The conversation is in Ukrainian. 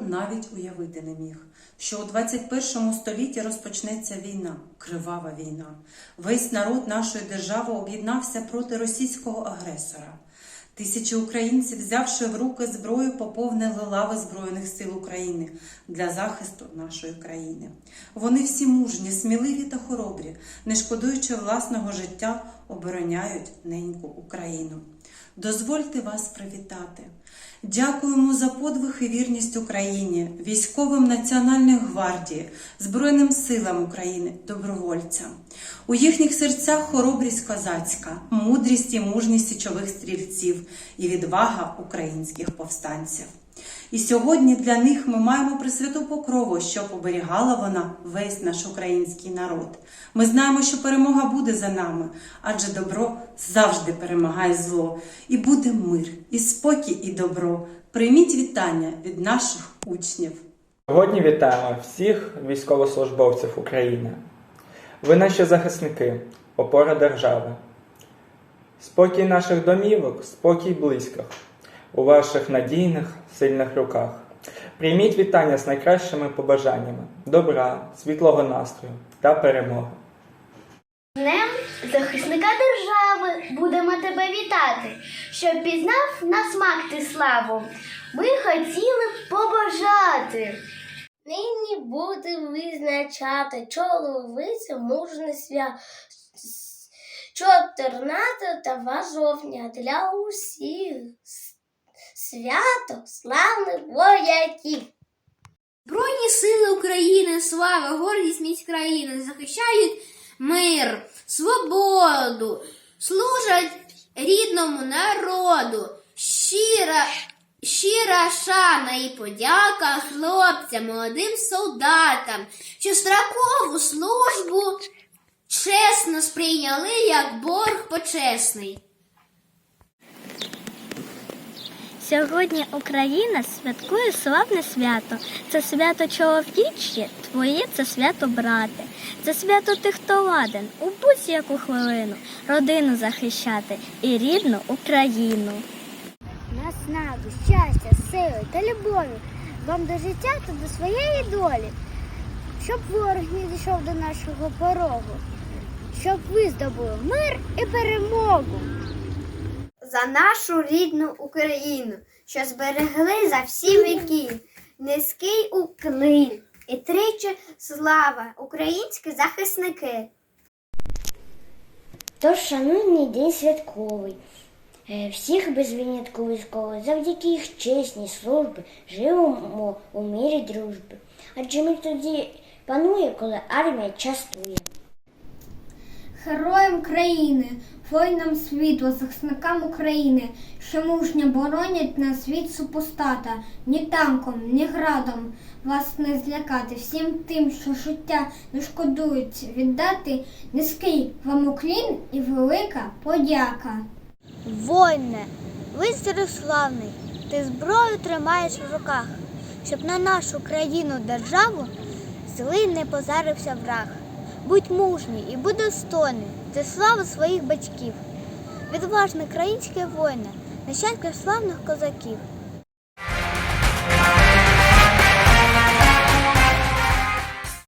навіть уявити не міг, що у 21 столітті розпочнеться війна, кривава війна. Весь народ нашої держави об'єднався проти російського агресора. Тисячі українців, взявши в руки зброю, поповнили лави Збройних сил України для захисту нашої країни. Вони всі мужні, сміливі та хоробрі, не шкодуючи власного життя, обороняють неньку Україну. Дозвольте вас привітати. Дякуємо за подвиг і вірність Україні, військовим Національної гвардії, Збройним силам України, добровольцям. У їхніх серцях хоробрість козацька, мудрість і мужність січових стрільців і відвага українських повстанців. І сьогодні для них ми маємо присвяту покрову, щоб оберігала вона весь наш український народ. Ми знаємо, що перемога буде за нами, адже добро завжди перемагає зло. І буде мир, і спокій, і добро. Прийміть вітання від наших учнів. Сьогодні вітаємо всіх військовослужбовців України. Ви наші захисники, опора держави. Спокій наших домівок, спокій близьких, у ваших надійних, сильних руках. Прийміть вітання з найкращими побажаннями, добра, світлого настрою та перемоги. Днем захисника держави будемо тебе вітати, щоб пізнав на смак ти славу. Ми хотіли побажати. Нині будемо визначати чоловицю мужне свято 14 жовтня для усіх свято славних вояків. Збройні сили України, слава, гордість міць країни захищають мир, свободу, служать рідному народу. Щира, щира шана і подяка хлопцям, молодим солдатам, що строкову службу чесно сприйняли як борг почесний. Сьогодні Україна святкує славне свято. Це свято чоловіче, твоє це свято брате. Це свято тих, хто ладен у будь-яку хвилину родину захищати і рідну Україну. Наснаду, щастя, сили та любові вам до життя та до своєї долі, щоб ворог не дійшов до нашого порогу, щоб ви здобули мир і перемогу. за нашу рідну Україну, що зберегли за всі віки. Низький уклін і тричі слава, українські захисники. Тож шануйний день святковий. Е, Всіх без винятку військових, завдяки їх чесній службі живемо у мірі дружби. Адже ми тоді панує, коли армія частує. Героям країни, воїнам світу, захисникам України, що мужньо боронять нас від супостата, ні танком, ні градом вас не злякати. Всім тим, що життя не шкодують віддати, низький вам уклін і велика подяка. Воїне, вистріл славний, ти зброю тримаєш в руках, щоб на нашу країну державу злий не позарився враг. Будь мужній і будь достойний, це слава своїх батьків. Відважний країнське воїне, нащадка славних козаків.